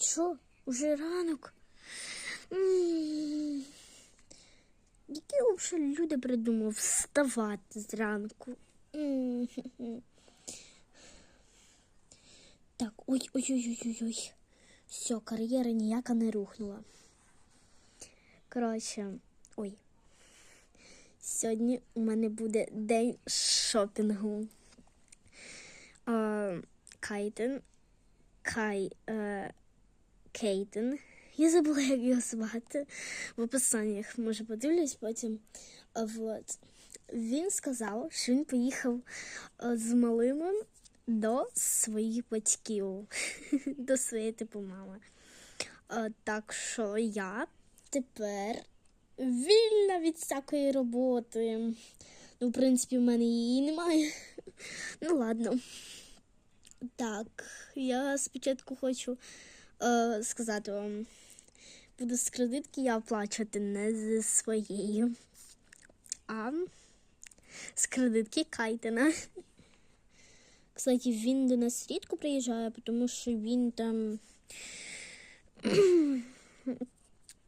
Що? Уже ранок? М. Які взагалі люди придумали вставати зранку? М. Так, ой-ой-ой-ой-ой. Все, кар'єра ніяка не рухнула. Коротше, ой. Сьогодні у мене буде день шопінгу. Кайтен. Кай. Е, Кейтен. Я забула, як його звати. В описаннях може подивлюсь потім. Вот. Він сказав, що він поїхав з малими до своїх батьків, до своєї типу мами. Так що я тепер вільна від всякої роботи. Ну, в принципі, в мене її немає. Ну, ладно. Так, я спочатку хочу е, сказати вам, буду з кредитки я оплачувати не зі своєї, а з кредитки Кайтена. Кстати, він до нас рідко приїжджає, тому що він там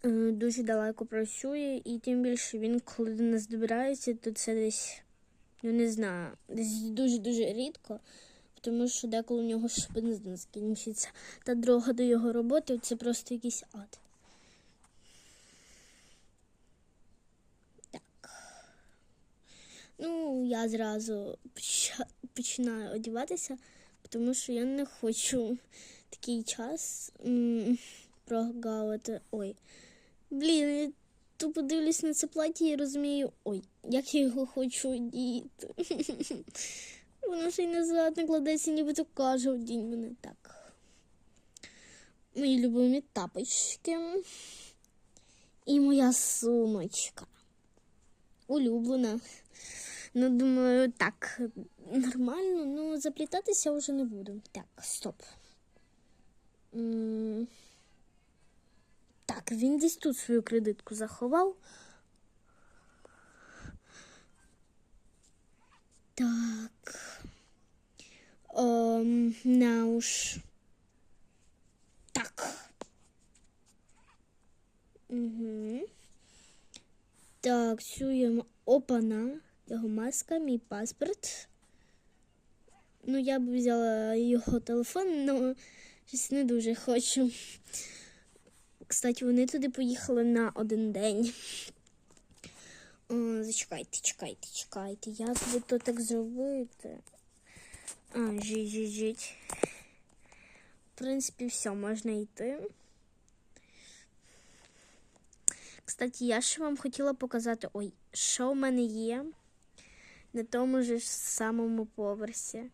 е, дуже далеко працює, і тим більше він, коли до нас добирається, то це десь, ну не знаю, десь дуже-дуже рідко, тому що деколи у нього ж бензин закінчиться. Та дорога до його роботи це просто якийсь ад. Так. Ну, я зразу починаю одягатися, тому що я не хочу такий час прогавити. Ой. Блін, я тупо дивлюсь на це плаття і розумію, ой, як я його хочу одіти. Воно ще й назад не кладеться, нібито каже, одінь мене так. Мої любимі тапочки. І моя сумочка. Улюблена. Ну, думаю, так, нормально, ну заплітатися вже не буду. Так, стоп. Так, він десь тут свою кредитку заховав. Так. Ем, на уж. Так. Угу. Так, йому опана. Його маска, мій паспорт. Ну, я б взяла його телефон, але щось не дуже хочу. Кстати, вони туди поїхали на один день. О, зачекайте, чекайте, чекайте. Як би то так зробити? Жить, жить, жить. В принципі, все, можна йти. Кстати, я ще вам хотіла показати, ой, що в мене є на тому ж самому поверсі.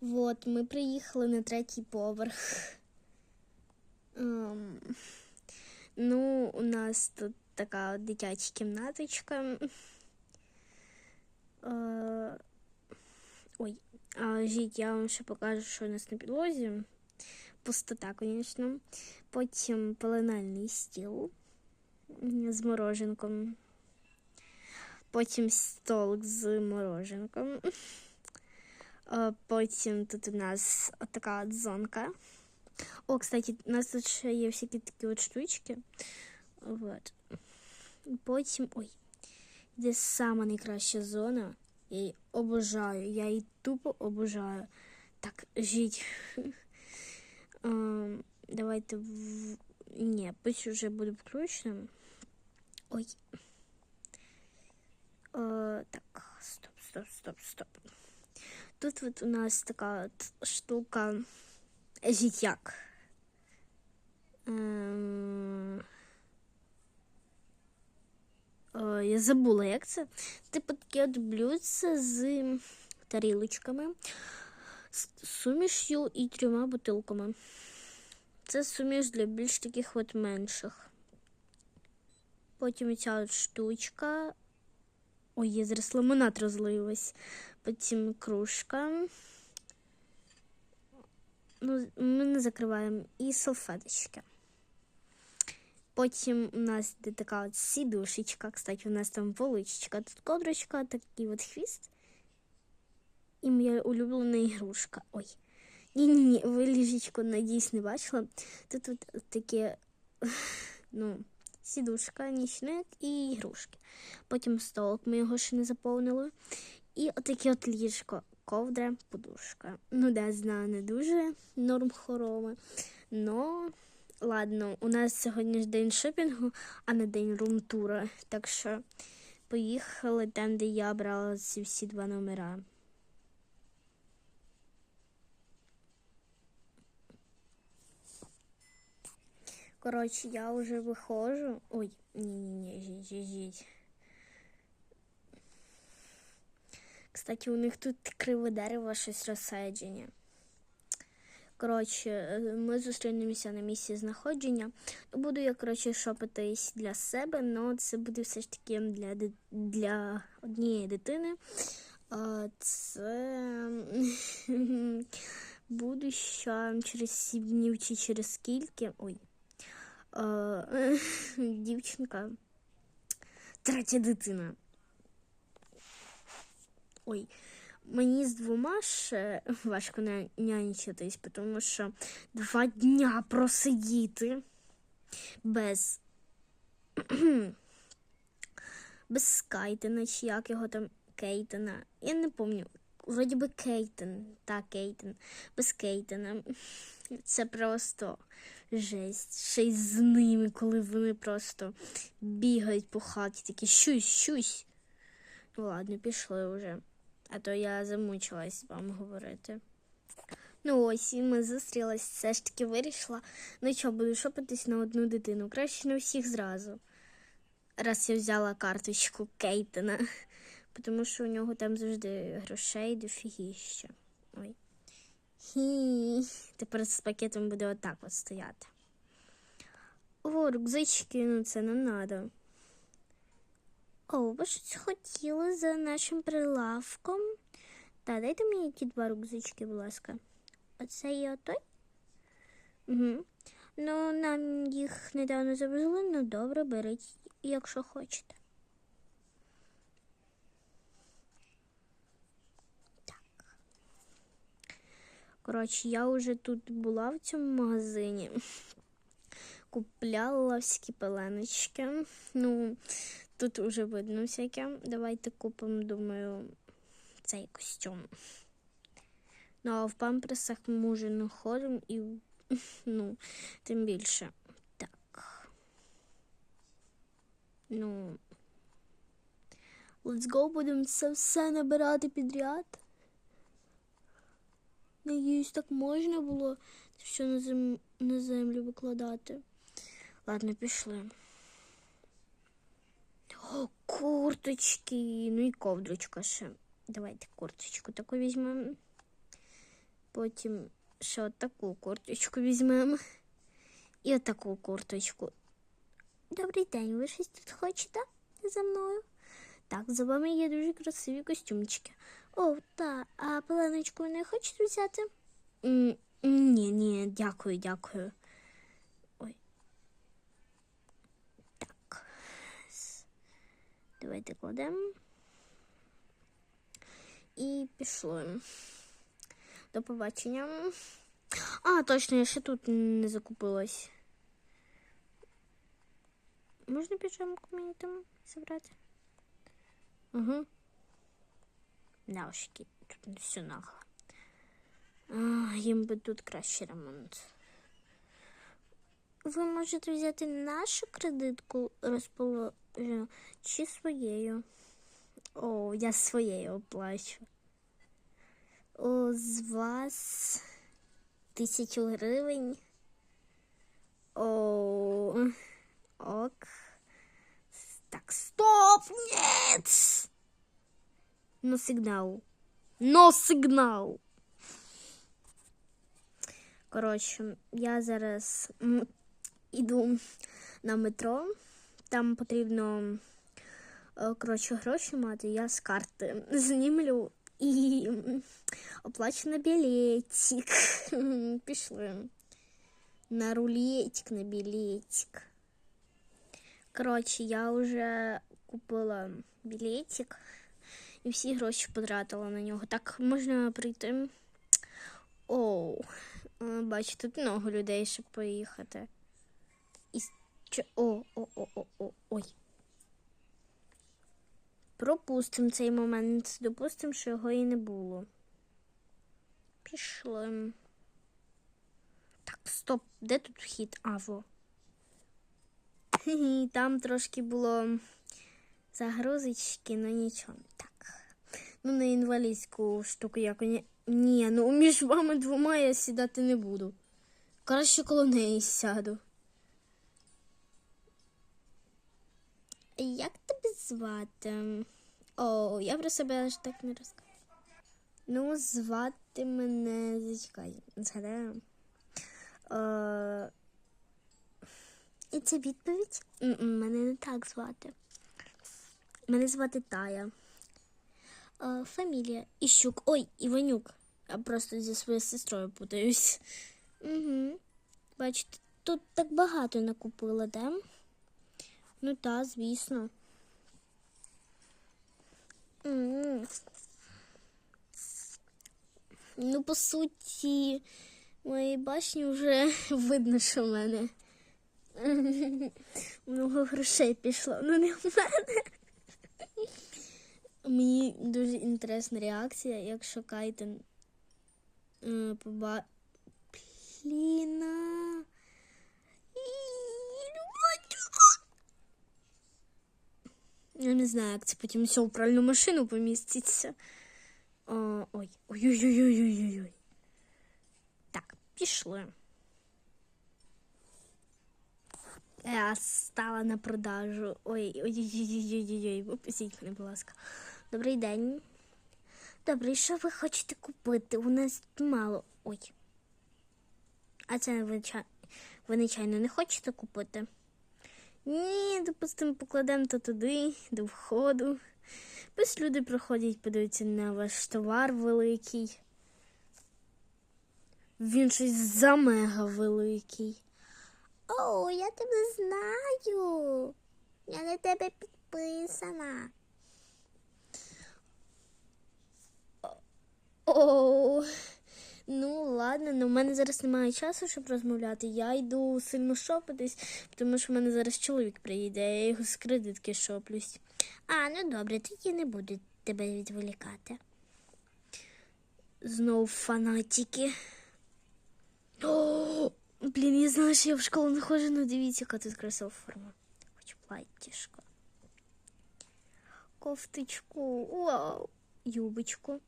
Вот, ми приїхали на третій поверх. Ем, ну, у нас тут така дитяча кімнаточка. Е, ой, жіть, я вам ще покажу, що у нас на підлозі. Пустота, звісно. Потім пеленальний стіл з мороженком. Потім столик з мороженком. Е, Потім тут у нас така от зонка. О, кстати, у нас тут ще є всякі такі от штучки. Вот. Потім. Ой. Де сама найкраща зона. Її обожаю. Я її тупо обожаю. Так, жіть. Ем, Давайте в... Ні, пусть уже буде включено. Ой. Е, так, стоп, стоп, стоп, стоп. Тут вот у нас така штука життяк. Ем... Е, я забула, як це. Типу таке от блюдце з тарілочками, з сумішю і трьома бутилками. Це суміш для більш таких от менших. Потім ця от штучка. Ой, я зараз лимонад розлилась. Потім кружка. Ну, ми не закриваємо. І салфеточки. Потім у нас йде така от сідушечка. Кстати, у нас там поличечка, тут кодрочка, такий от хвіст. І моя улюблена ігрушка. Ой, Ні-ні, ви ліжечко, надіюсь, не бачила. Тут тут таке, ну, сідушка, нічник і ігрушки. Потім столик, ми його ще не заповнили. І отаке от ліжко, ковдра, подушка. Ну, да, знаю, не дуже норм хороми. Но, ладно, у нас сьогодні ж день шопінгу, а не день румтура. Так що поїхали там, де я брала ці всі два номера. Коротше, я вже виходжу. Ой, ні-ні-ні, жіть, жіть. Кстати, у них тут криве дерево, щось розсадження. Коротше, е, ми зустрінемося на місці знаходження. Буду я, коротше, шопитись для себе, але це буде все ж таки для, для однієї дитини. Це буду ще через сім днів чи через скільки. Ой. Дівчинка. Третя дитина. Ой, мені з двома ще важко ня- нянчитись, тому що два дня просидіти без. без Скайтена, чи як його там Кейтена. Я не пам'ятаю. Вроді би Кейтен. Так, Кейтен. Без Кейтена. Це просто жесть. Ще й з ними, коли вони просто бігають по хаті, такі щусь, щусь. Ну ладно, пішли вже. А то я замучилась вам говорити. Ну ось, і ми зустрілись, все ж таки вирішила. Ну що, буду шопитись на одну дитину. Краще на всіх зразу. Раз я взяла карточку Кейтена. Тому що у нього там завжди грошей дофігіще. Ой. Хі. Тепер з пакетом буде отак от стояти. О, рюкзачки, ну це не надо. Ви щось хотіли за нашим прилавком? Та дайте мені ті два рюкзачки, будь ласка. Оце і отой? Угу. Ну, нам їх недавно завезли, ну добре, беріть, якщо хочете. Так. Коротше, я вже тут була в цьому магазині. Купляла всякі пеленочки. Ну, тут уже видно всяке. Давайте купимо, думаю, цей костюм. Ну, а в памперсах ми вже не ходимо і, ну, тим більше. Так. Ну. Let's go, будемо це все набирати підряд. Надіюсь, так можна було все на землю викладати. Ладно, пішли. Курточки. Ну і ковдрочка ще. Давайте курточку таку візьмемо. Потім ще от таку курточку візьмемо. І отаку курточку. Добрий день, ви щось тут хочете за мною? Так, за вами є дуже красиві костюмчики. О, так, а пеленочку не хочете взяти? Ні, ні, дякую, дякую. Ой. Так. С- Давайте кладемо. І пішли. До побачення. А, точно, я ще тут не закупилась. Можна піжамку мені там забрати? Угу. Да, уж ки- тут все нагло. Їм би тут краще ремонт. Ви можете взяти нашу кредитку розположену чи своєю? О, я своєю оплачу. О, з вас тисячу гривень. О, ок. Так, стоп! Нет! Но сигнал. Но сигнал. Коротше, я зараз іду на метро. Там потрібно е, коротше, гроші мати. Я з карти знімлю і оплачу білетик. Пішли. На рулетик, на білетик. Коротше, я вже купила білетик і всі гроші потратила на нього. Так можна прийти Оу. Е, Бачу, тут много людей, щоб поїхати. Чо- О, о, о, о, о, ой. Пропустимо цей момент. Допустимо, що його і не було. Пішли. Так, стоп, де тут вхід? А, во. Хі-хі, Там трошки було загрузочки, ну нічого. Так. Ну, на інвалідську штуку як ні. Ні, ну між вами двома я сідати не буду. Краще коло неї сяду. Як тебе звати? О, я про себе аж так не розказую. Ну, звати мене. Зачекай, згадаю. Е, І це відповідь? М-м, Мене не так звати. Мене звати Тая. Е, Фамілія Іщук. Ой, Іванюк. Я просто зі своєю сестрою путаюсь. Угу. Бачите, тут так багато накупила, да? Ну та, звісно. Ну, по суті, моїй башні вже видно, що в мене много грошей пішло. Ну, не в мене. Мені дуже інтересна реакція, якщо Кайтен е, поба... Пліна. Я не знаю, як це потім все пральну машину поміститься. Ой, ой-ой-ой-ой-ой-ой. Так, пішли. Я стала на продажу. Ой, ой-ой-ой-ой-ой. Випустіть мене, будь ласка. Добрий день. Добре, що ви хочете купити? У нас мало. Ой. А це ви, ви нечайно не хочете купити? Ні, допустимо, покладемо то туди, до входу. Пусть люди проходять, подивляться на ваш товар великий. Він щось за мега великий. О, я тебе знаю. Я на тебе підписана. О, ну ладно, ну в мене зараз немає часу, щоб розмовляти. Я йду сильно шопитись, тому що в мене зараз чоловік приїде, я його з кредитки шоплюсь. А, ну добре, тоді не буду тебе відволікати. Знов фанатики. О, блін, я знаю, що я в школу не ходжу, ну дивіться, яка тут красива форма. Хоч платтішко. Кофточку, вау, юбочку.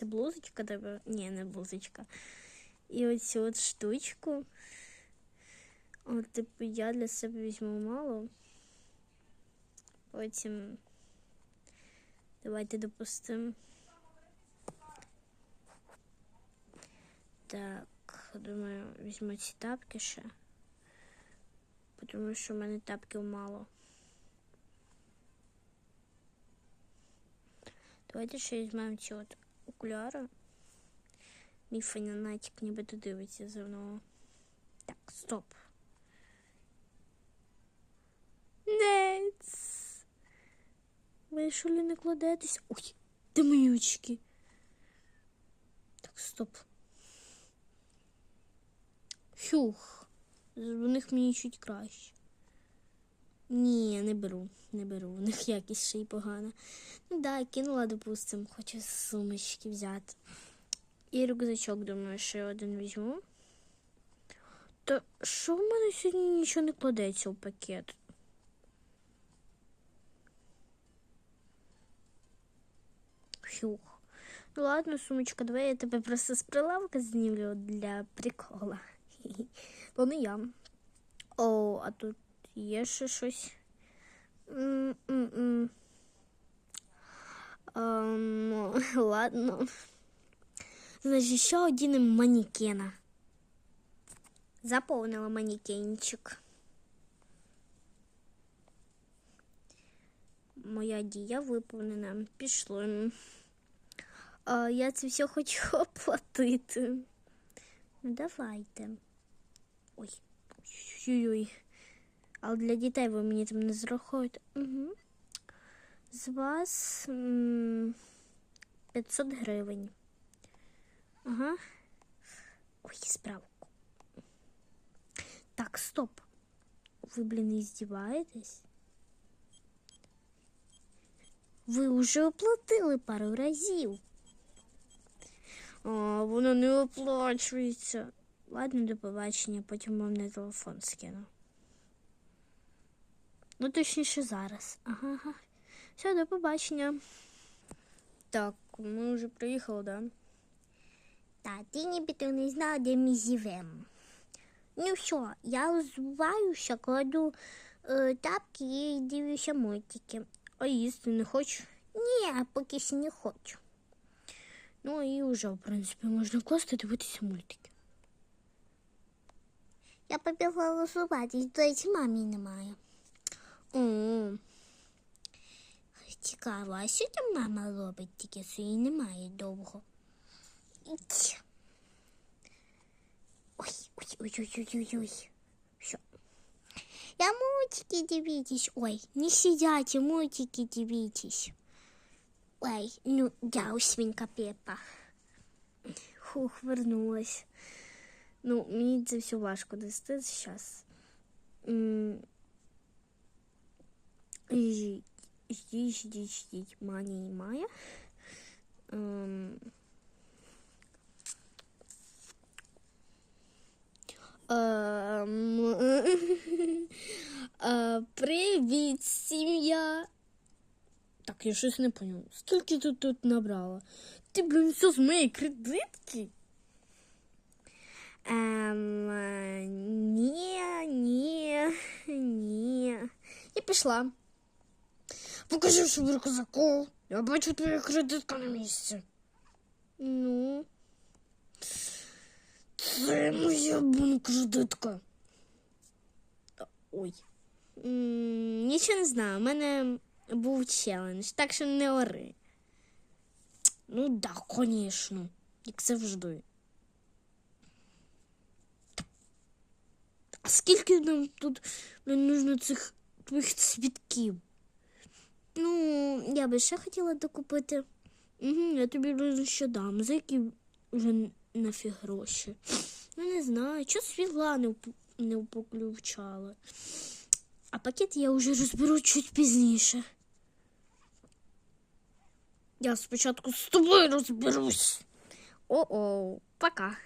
Це блузочка тебе? Ні, не блузочка. І оцю от штучку. От, типу, я для себе візьму мало. Потім давайте допустимо. Так, думаю, візьму ці тапки ще. Тому що в мене тапків мало. Давайте ще візьмемо ці от окуляри. Мій фанатик нібито дивиться за мною. Так, стоп. Нец. Ви що ли не кладетесь? Ой, де мої очки? Так, стоп. Фюх. У них мені чуть краще. Ні, не беру, не беру. У них якість ще й погана. Ну да, кинула, допустим, хочу сумочки взяти. І рюкзачок, думаю, ще один візьму. Та що в мене сьогодні нічого не кладеться в пакет? Фюх. Ну ладно, сумочка, давай я тебе просто з прилавка знімлю для прикола. То не я. О, а тут є ще щось. Ладно. Значить, ще один манекена. Заповнила манекенчик. Моя дія виповнена. Пішло. А, я це все хочу оплатити. Ну, давайте. Ой. Ой-ой-ой. Але для дітей ви мені там не зрахуєте. Угу. З вас 500 гривень. Ага. Ой, справку. Так, стоп. Ви, блін, издеваетесь? Ви вже оплатили пару разів. А, воно не оплачується. Ладно, до побачення, потім вам на телефон скину. Ну, точніше, зараз. Ага, ага. Все, до побачення. Так, ми вже приїхали, да? Та ти нібито не знала, де ми живемо. Ну що, я розуваюся, кладу е, тапки і дивлюся мультики. А їсти не хочу? Ні, поки що не хочу. Ну і вже, в принципі, можна класти дивитися мультики. Я побігла розуватись, до речі, мамі немає. Цікаво, а що там мама робить, тільки що її немає довго. Ой, ой, ой, ой, ой, ой, ой. Що? Я мультики дивитесь. Ой, не сидите, мультики дивитесь. Ой, ну, я свинка Пепа. Хух, вернулась. Ну, мені це все важко дасти зараз. Ждіть, ждіть, ждіть. Мані немає. Ем... Ем... Е, Привіт, сім'я. Так, я щось не поняла. Скільки ти тут набрала? Ти, блін, все з моєї кредитки? Ем, е, ні. І пішла. Покажи що собі козаку. Я бачу твоя кредитка на місці. Ну. Це моя блін, кредитка. Ой. М, Нічого не знаю. У мене був челендж, так що не ори. Ну да, звісно. Як завжди. А скільки нам тут блін, нужно цих твоїх цвітків? Ну, я би ще хотіла докупити. Угу, я тобі що дам. За які вже нафіг гроші. Ну, не знаю, що світла не, не поключала. А пакет я вже розберу чуть пізніше. Я спочатку з тобою розберусь. О-о, пока.